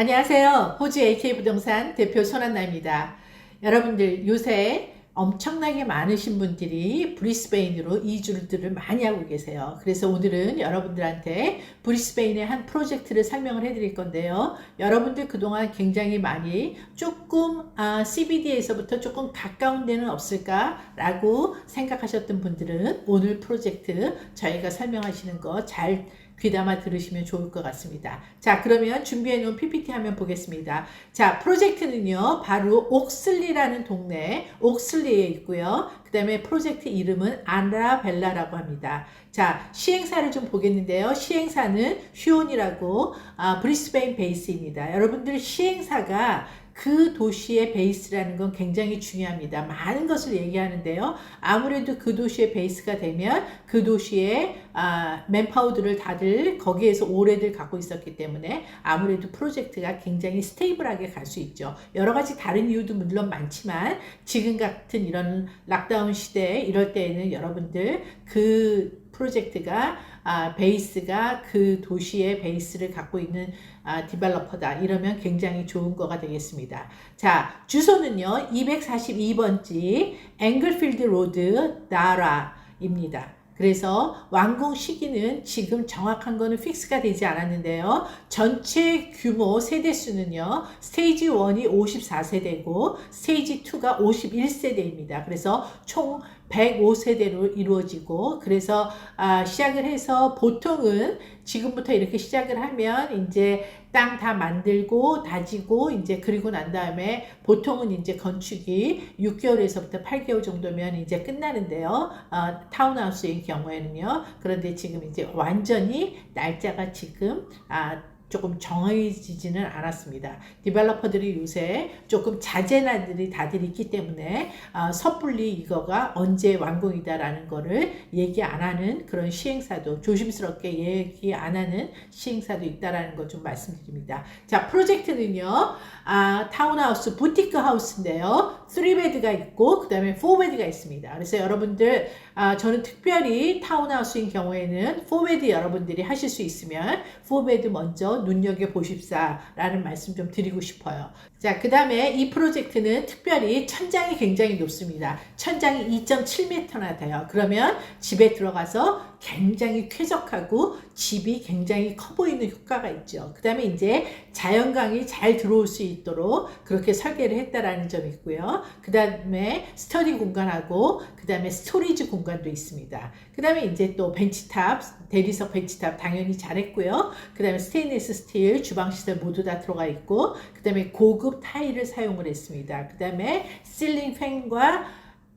안녕하세요. 호주 AK 부동산 대표 손한나입니다. 여러분들 요새 엄청나게 많으신 분들이 브리스베인으로 이주들을 많이 하고 계세요. 그래서 오늘은 여러분들한테 브리스베인의 한 프로젝트를 설명을 해드릴 건데요. 여러분들 그동안 굉장히 많이 조금 아, CBD에서부터 조금 가까운 데는 없을까라고 생각하셨던 분들은 오늘 프로젝트 저희가 설명하시는 거 잘 귀담아 들으시면 좋을 것 같습니다. 자, 그러면 준비해 놓은 PPT 화면 보겠습니다. 자, 프로젝트는요, 바로 옥슬리라는 동네, 옥슬리에 있고요. 그 다음에 프로젝트 이름은 안라벨라라고 합니다. 자, 시행사를 좀 보겠는데요. 시행사는 휴온이라고, 아, 브리스베인 베이스입니다. 여러분들 시행사가 그 도시의 베이스라는 건 굉장히 중요합니다. 많은 것을 얘기하는데요. 아무래도 그 도시의 베이스가 되면 그 도시의 아, 맨파우더를 다들 거기에서 오래들 갖고 있었기 때문에 아무래도 프로젝트가 굉장히 스테이블하게 갈 수 있죠. 여러 가지 다른 이유도 물론 많지만 지금 같은 이런 락다운 시대에 이럴 때에는 여러분들 그 프로젝트가 아, 베이스가 그 도시의 베이스를 갖고 있는 아, 디벨로퍼다. 이러면 굉장히 좋은 거가 되겠습니다. 자, 주소는요, 242번지 앵글필드 로드 나라입니다. 그래서 완공 시기는 지금 정확한 거는 픽스가 되지 않았는데요. 전체 규모 세대 수는요. 스테이지 1이 54세대고 스테이지 2가 51세대입니다. 그래서 총 105세대로 이루어지고 그래서 아, 시작을 해서 보통은 지금부터 이렇게 시작을 하면 이제 땅 다 만들고 다지고 이제 그리고 난 다음에 보통은 이제 건축이 6개월에서부터 8개월 정도면 이제 끝나는데요. 어, 타운하우스의 경우에는요. 그런데 지금 이제 완전히 날짜가 지금 아, 조금 정해지지는 않았습니다. 디벨로퍼들이 요새 조금 자제나들이 다들 있기 때문에 어, 섣불리 이거가 언제 완공이다라는 거를 얘기 안 하는 그런 시행사도 조심스럽게 얘기 안 하는 시행사도 있다라는 거좀 말씀드립니다. 자, 프로젝트는요, 아, 타운하우스, 부티크 하우스인데요. 3베드가 있고, 그 다음에 4베드가 있습니다. 그래서 여러분들, 아, 저는 특별히 타운하우스인 경우에는 4베드 여러분들이 하실 수 있으면 4베드 먼저 눈여겨보십사라는 말씀 좀 드리고 싶어요. 자, 그 다음에 이 프로젝트는 특별히 천장이 굉장히 높습니다. 천장이 2.7m나 돼요. 그러면 집에 들어가서 굉장히 쾌적하고 집이 굉장히 커 보이는 효과가 있죠. 그 다음에 이제 자연광이 잘 들어올 수 있도록 그렇게 설계를 했다라는 점이 있고요. 그 다음에 스터디 공간하고 그 다음에 스토리지 공간도 있습니다. 그 다음에 이제 또 벤치탑, 대리석 벤치탑 당연히 잘했고요. 그 다음에 스테인리스 스틸 주방시설 모두 다 들어가 있고 그 다음에 고급 타일을 사용을 했습니다. 그 다음에 실링 팬과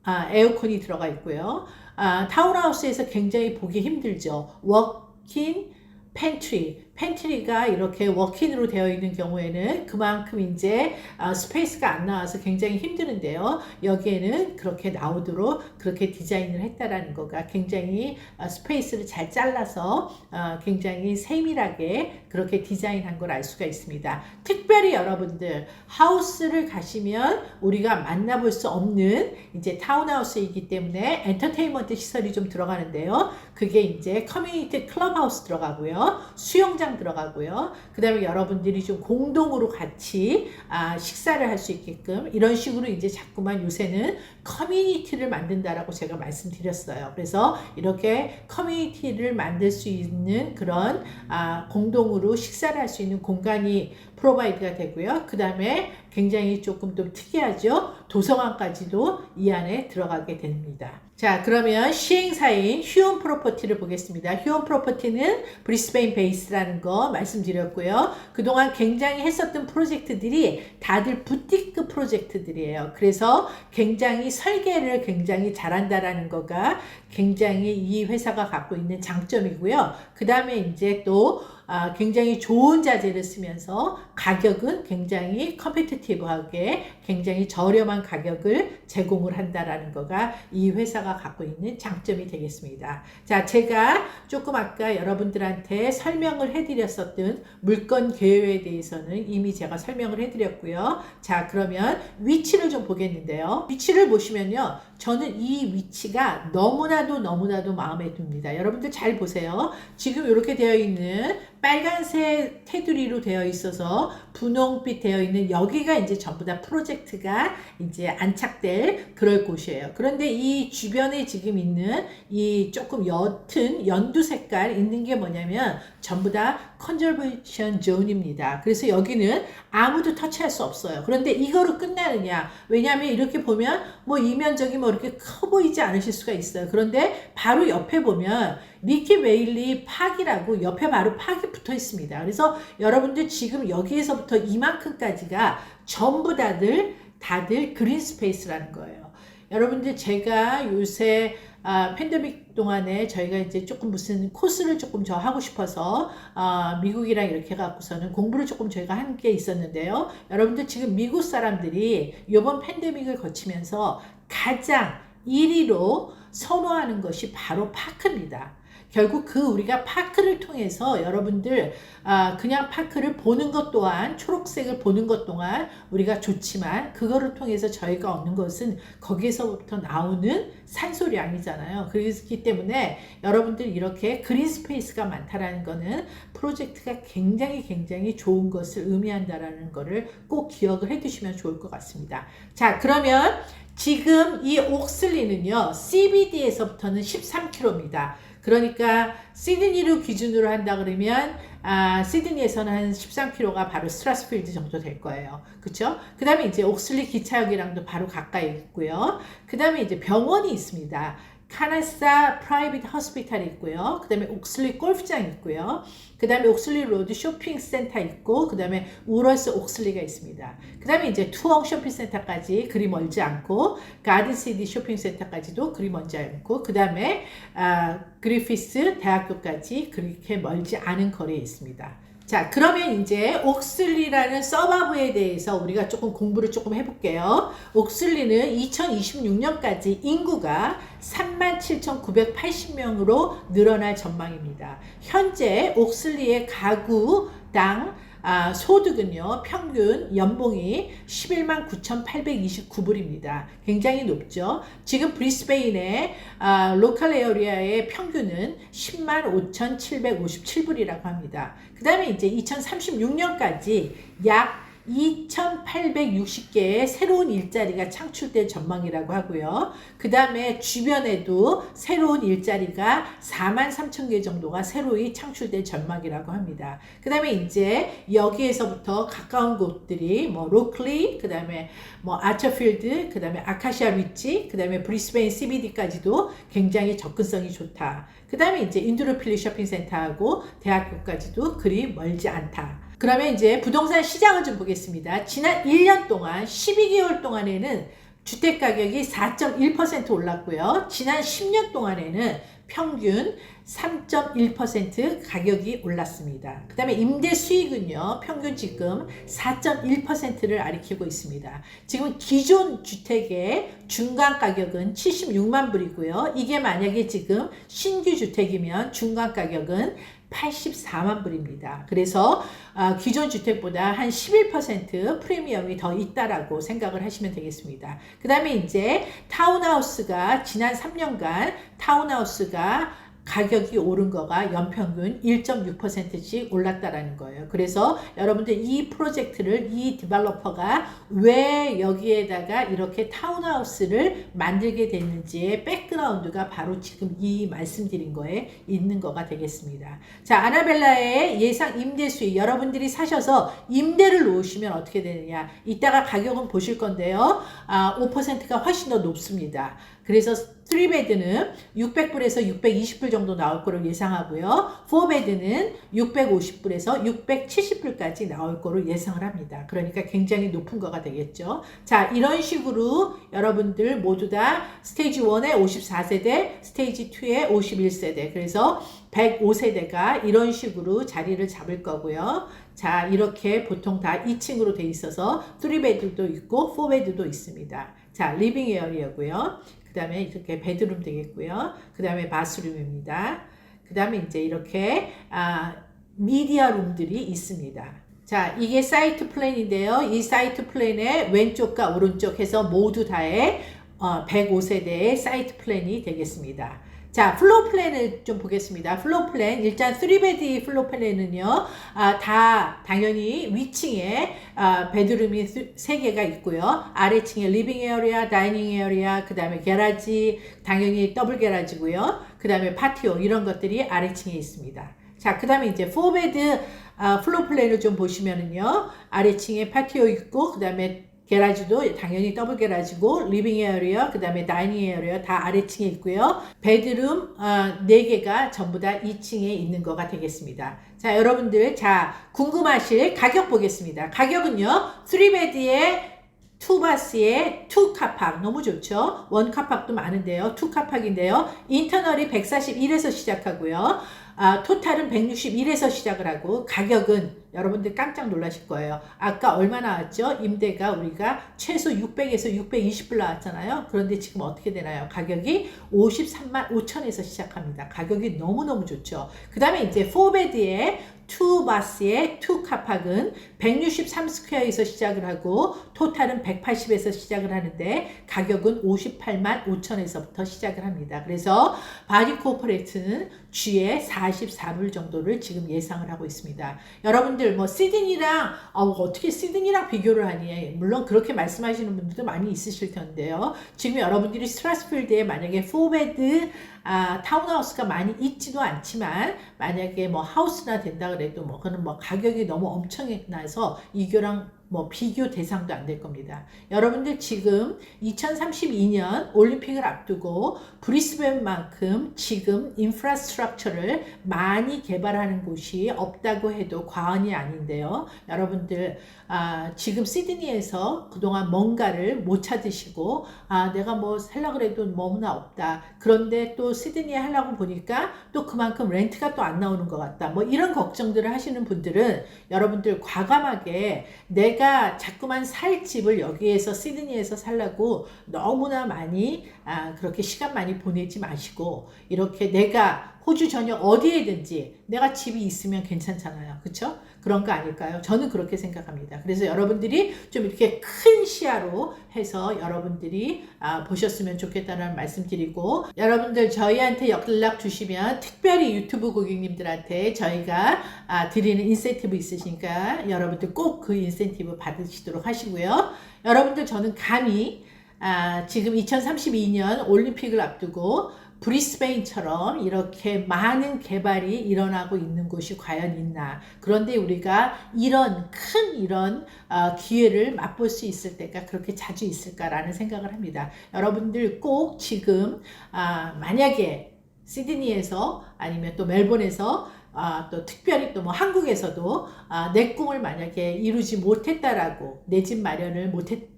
아, 에어컨이 들어가 있고요. 아, 타운하우스에서 굉장히 보기 힘들죠. 워킹 팬트리, 팬트리가 이렇게 워킹으로 되어 있는 경우에는 그만큼 이제 어, 스페이스가 안 나와서 굉장히 힘드는데요. 여기에는 그렇게 나오도록 그렇게 디자인을 했다라는 거가 굉장히 어, 스페이스를 잘 잘라서 어, 굉장히 세밀하게 그렇게 디자인한 걸 알 수가 있습니다. 특별히 여러분들 하우스를 가시면 우리가 만나볼 수 없는 이제 타운하우스이기 때문에 엔터테인먼트 시설이 좀 들어가는데요. 그게 이제 커뮤니티 클럽하우스 들어가고요. 수영장 들어가고요. 그 다음에 여러분들이 좀 공동으로 같이 아, 식사를 할 수 있게끔 이런 식으로 이제 자꾸만 요새는 커뮤니티를 만든다라고 제가 말씀드렸어요. 그래서 이렇게 커뮤니티를 만들 수 있는 그런 아, 공동으로 식사를 할 수 있는 공간이 프로바이드가 되고요. 그 다음에 굉장히 조금 좀 특이하죠. 도서관까지도 이 안에 들어가게 됩니다. 자, 그러면 시행사인 휴온 프로퍼티를 보겠습니다. 휴온 프로퍼티는 브리스베인 베이스라는 거 말씀드렸고요. 그동안 굉장히 했었던 프로젝트들이 다들 부티크 프로젝트들이에요. 그래서 굉장히 설계를 굉장히 잘한다라는 거가 굉장히 이 회사가 갖고 있는 장점이고요. 그 다음에 이제 또 아, 굉장히 좋은 자재를 쓰면서 가격은 굉장히 컴페티티브하게 굉장히 저렴한 가격을 제공을 한다라는 거가 이 회사가 갖고 있는 장점이 되겠습니다. 자, 제가 조금 아까 여러분들한테 설명을 해드렸었던 물건 개요에 대해서는 이미 제가 설명을 해드렸고요. 자, 그러면 위치를 좀 보겠는데요. 위치를 보시면요. 저는 이 위치가 너무나도 너무나도 마음에 듭니다. 여러분들 잘 보세요. 지금 이렇게 되어 있는 빨간색 테두리로 되어 있어서 분홍빛 되어 있는 여기가 이제 전부 다 프로젝트가 이제 안착될 그럴 곳이에요. 그런데 이 주변에 지금 있는 이 조금 옅은 연두 색깔 있는 게 뭐냐면 전부 다 컨저베이션 존입니다. 그래서 여기는 아무도 터치할 수 없어요. 그런데 이거로 끝나느냐? 왜냐하면 이렇게 보면 뭐 이면적이 뭐 이렇게 커 보이지 않으실 수가 있어요. 그런데 바로 옆에 보면 미키 웨일리 팍이라고 옆에 바로 팍이 붙어 있습니다. 그래서 여러분들 지금 여기에서 부터 이만큼까지가 전부 다들 다들 그린 스페이스라는 거예요. 여러분들 제가 요새 아, 팬데믹 동안에 저희가 이제 조금 무슨 코스를 조금 저 하고 싶어서 아, 미국이랑 이렇게 갖고서는 공부를 조금 저희가 한 게 있었는데요. 여러분들 지금 미국 사람들이 이번 팬데믹을 거치면서 가장 1위로 선호하는 것이 바로 파크입니다. 결국 그 우리가 파크를 통해서 여러분들 아 그냥 파크를 보는 것 또한 초록색을 보는 것 동안 우리가 좋지만 그거를 통해서 저희가 얻는 것은 거기에서부터 나오는 산소량이잖아요. 그렇기 때문에 여러분들 이렇게 그린 스페이스가 많다라는 거는 프로젝트가 굉장히 굉장히 좋은 것을 의미한다라는 거를 꼭 기억을 해 두시면 좋을 것 같습니다. 자, 그러면 지금 이 옥슬리는요, CBD에서부터는 13km입니다. 그러니까 시드니를 기준으로 한다 그러면 아, 시드니에서는 한 13km가 바로 스트라스필드 정도 될 거예요. 그쵸? 그 다음에 이제 옥슬리 기차역이랑도 바로 가까이 있고요. 그 다음에 이제 병원이 있습니다. 카나사 프라이빗 허스피탈이 있고요. 그 다음에 옥슬리 골프장 있고요. 그 다음에 옥슬리 로드 쇼핑 센터 있고, 그 다음에 우러스 옥슬리가 있습니다. 그 다음에 이제 투엉 쇼핑 센터까지 그리 멀지 않고, 가든 시티 쇼핑 센터까지도 그리 멀지 않고, 그 다음에 아, 그리피스 대학교까지 그렇게 멀지 않은 거리에 있습니다. 자, 그러면 이제 옥슬리라는 서바브에 대해서 우리가 조금 공부를 조금 해볼게요. 옥슬리는 2026년까지 인구가 37,980명으로 늘어날 전망입니다. 현재 옥슬리의 가구 당 아, 소득은요, 평균 연봉이 11만 9,829불입니다. 굉장히 높죠. 지금 브리스베인의 아, 로컬 에어리아의 평균은 10만 5,757불이라고 합니다. 그 다음에 이제 2036년까지 약 2,860개의 새로운 일자리가 창출될 전망이라고 하고요. 그 다음에 주변에도 새로운 일자리가 4만 3천 개 정도가 새로이 창출될 전망이라고 합니다. 그 다음에 이제 여기에서부터 가까운 곳들이 뭐 로클리, 그 다음에 뭐 아처필드, 그 다음에 아카시아 리치, 그 다음에 브리스베인 CBD까지도 굉장히 접근성이 좋다. 그 다음에 이제 인드로필리 쇼핑센터하고 대학교까지도 그리 멀지 않다. 그러면 이제 부동산 시장을 좀 보겠습니다. 지난 1년 동안 12개월 동안에는 주택 가격이 4.1% 올랐고요. 지난 10년 동안에는 평균 3.1% 가격이 올랐습니다. 그 다음에 임대 수익은요, 평균 지금 4.1%를 아리키고 있습니다. 지금 기존 주택의 중간 가격은 76만 불이고요. 이게 만약에 지금 신규 주택이면 중간 가격은 84만 불입니다. 그래서 아, 기존 주택보다 한 11% 프리미엄이 더 있다라고 생각을 하시면 되겠습니다. 그 다음에 이제 타운하우스가 지난 3년간 타운하우스가 가격이 오른 거가 연평균 1.6%씩 올랐다라는 거예요. 그래서 여러분들 이 프로젝트를 이 디벨로퍼가 왜 여기에다가 이렇게 타운하우스를 만들게 됐는지의 백그라운드가 바로 지금 이 말씀드린 거에 있는 거가 되겠습니다. 자, 아나벨라의 예상 임대 수익 여러분들이 사셔서 임대를 놓으시면 어떻게 되느냐? 이따가 가격은 보실 건데요. 아, 5%가 훨씬 더 높습니다. 그래서 3베드는 600불에서 620불 정도 나올 거로 예상하고요. 4베드는 650불에서 670불까지 나올 거로 예상을 합니다. 그러니까 굉장히 높은 거가 되겠죠. 자, 이런 식으로 여러분들 모두 다 스테이지 1의 54세대, 스테이지 2의 51세대, 그래서 105세대가 이런 식으로 자리를 잡을 거고요. 자, 이렇게 보통 다 2층으로 돼 있어서 3베드도 있고 4베드도 있습니다. 자, 리빙 에어리어고요. 그 다음에 이렇게 베드룸 되겠고요. 그 다음에 바스룸입니다. 그 다음에 이제 이렇게 아, 미디어 룸들이 있습니다. 자, 이게 사이트 플랜인데요. 이 사이트 플랜의 왼쪽과 오른쪽 해서 모두 다의 어, 105세대의 사이트 플랜이 되겠습니다. 자, 플로우 플랜을 좀 보겠습니다. 플로우 플랜. 일단 3베드 플로우 플랜은요, 아, 다 당연히 위층에 아, 베드룸이 3개가 있고요. 아래층에 리빙 에어리아, 다이닝 에어리아, 그 다음에 게라지, 당연히 더블 게라지고요. 그 다음에 파티오, 이런 것들이 아래층에 있습니다. 자, 그 다음에 이제 4베드 아, 플로우 플랜을 좀 보시면은요, 아래층에 파티오 있고, 그 다음에 게라지도 당연히 더블 게라지고 리빙 에어리어 그 다음에 다이닝 에어리어 다 아래층에 있고요. 베드룸 어, 4개가 전부 다 2층에 있는 거가 되겠습니다. 자, 여러분들 자, 궁금하실 가격 보겠습니다. 가격은요. 3베드에 투바스의 투카팍 너무 좋죠. 원카팍도 많은데요. 투카팍인데요. 인터널이 141에서 시작하고요. 아, 토탈은 161에서 시작을 하고 가격은 여러분들 깜짝 놀라실 거예요. 아까 얼마 나왔죠? 임대가 우리가 최소 600에서 620불 나왔잖아요. 그런데 지금 어떻게 되나요? 가격이 53만 5천에서 시작합니다. 가격이 너무너무 좋죠. 그 다음에 이제 4베드에 투바스의 투카팍은 163스퀘어에서 시작을 하고 토탈은 180에서 시작을 하는데 가격은 58만 5천에서부터 시작을 합니다. 그래서 바디 코퍼레이트는 G에 44불 정도를 지금 예상을 하고 있습니다. 여러분들 뭐 시드니랑 어, 어떻게 시드니랑 비교를 하니? 물론 그렇게 말씀하시는 분들도 많이 있으실 텐데요. 지금 여러분들이 스트라스필드에 만약에 4베드 아, 타운하우스가 많이 있지도 않지만 만약에 뭐 하우스나 된다 그래도 뭐 그는 뭐 가격이 너무 엄청 나서 이교랑 뭐 비교 대상도 안 될 겁니다. 여러분들 지금 2032년 올림픽을 앞두고 브리스벤만큼 지금 인프라스트럭처를 많이 개발하는 곳이 없다고 해도 과언이 아닌데요. 여러분들 아, 지금 시드니에서 그동안 뭔가를 못 찾으시고 아, 내가 뭐 살라 그래도 너무나 없다. 그런데 또 시드니에 하려고 보니까 또 그만큼 렌트가 또 안 나오는 것 같다. 뭐 이런 걱정들을 하시는 분들은 여러분들 과감하게 내가 내가 자꾸만 살 집을 여기에서 시드니에서 살라고 너무나 많이 아, 그렇게 시간 많이 보내지 마시고 이렇게 내가 호주 전역 어디에든지 내가 집이 있으면 괜찮잖아요. 그쵸? 그런 거 아닐까요? 저는 그렇게 생각합니다. 그래서 여러분들이 좀 이렇게 큰 시야로 해서 여러분들이 아, 보셨으면 좋겠다는 말씀 드리고 여러분들 저희한테 연락 주시면 특별히 유튜브 고객님들한테 저희가 아, 드리는 인센티브 있으시니까 여러분들 꼭 그 인센티브 받으시도록 하시고요. 여러분들 저는 감히 아, 지금 2032년 올림픽을 앞두고 브리스베인처럼 이렇게 많은 개발이 일어나고 있는 곳이 과연 있나. 그런데 우리가 이런 큰 이런 어, 기회를 맛볼 수 있을 때가 그렇게 자주 있을까라는 생각을 합니다. 여러분들 꼭 지금 아, 만약에 시드니에서 아니면 또 멜본에서 아, 또 특별히 또 뭐 한국에서도 아, 내 꿈을 만약에 이루지 못했다라고 내 집 마련을 못했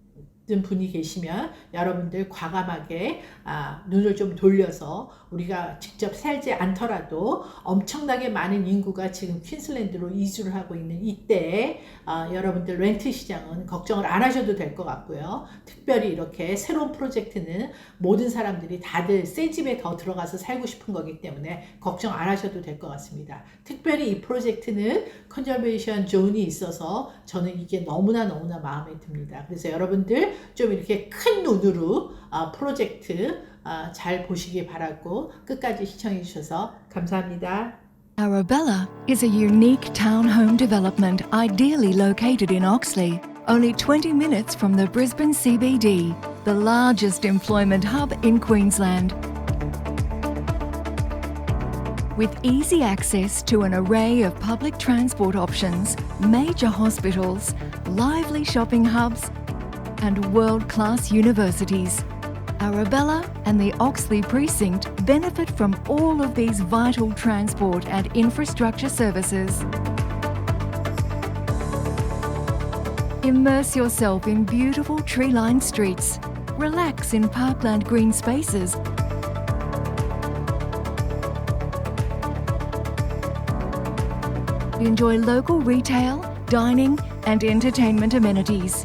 분이 계시면 여러분들 과감하게 아, 눈을 좀 돌려서 우리가 직접 살지 않더라도 엄청나게 많은 인구가 지금 퀸슬랜드로 이주를 하고 있는 이때 아, 여러분들 렌트 시장은 걱정을 안 하셔도 될 것 같고요. 특별히 이렇게 새로운 프로젝트는 모든 사람들이 다들 새 집에 더 들어가서 살고 싶은 거기 때문에 걱정 안 하셔도 될 것 같습니다. 특별히 이 프로젝트는 컨저베이션 존이 있어서 저는 이게 너무나 너무나 마음에 듭니다. 그래서 여러분들 좀 이렇게 큰 눈으로 어, 프로젝트 어, 잘 보시기 바라고 끝까지 시청해 주셔서 감사합니다. Arabella is a unique townhome development ideally located in Oxley, only 20 minutes from the Brisbane CBD, the largest employment hub in Queensland. With easy access to an array of public transport options, major hospitals, lively shopping hubs, and world class universities. Arabella and the Oxley Precinct benefit from all of these vital transport and infrastructure services. Immerse yourself in beautiful tree lined streets. Relax in parkland green spaces. Enjoy local retail, dining, and entertainment amenities.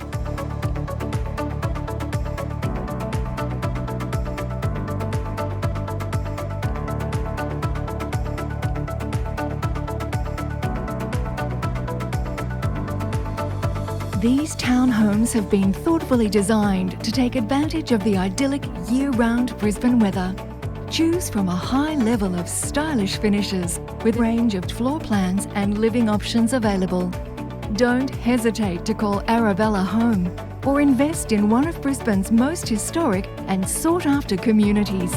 These townhomes have been thoughtfully designed to take advantage of the idyllic year round Brisbane weather. Choose from a high level of stylish finishes with range of floor plans and living options available. Don't hesitate to call Arabella home or invest in one of Brisbane's most historic and sought after communities.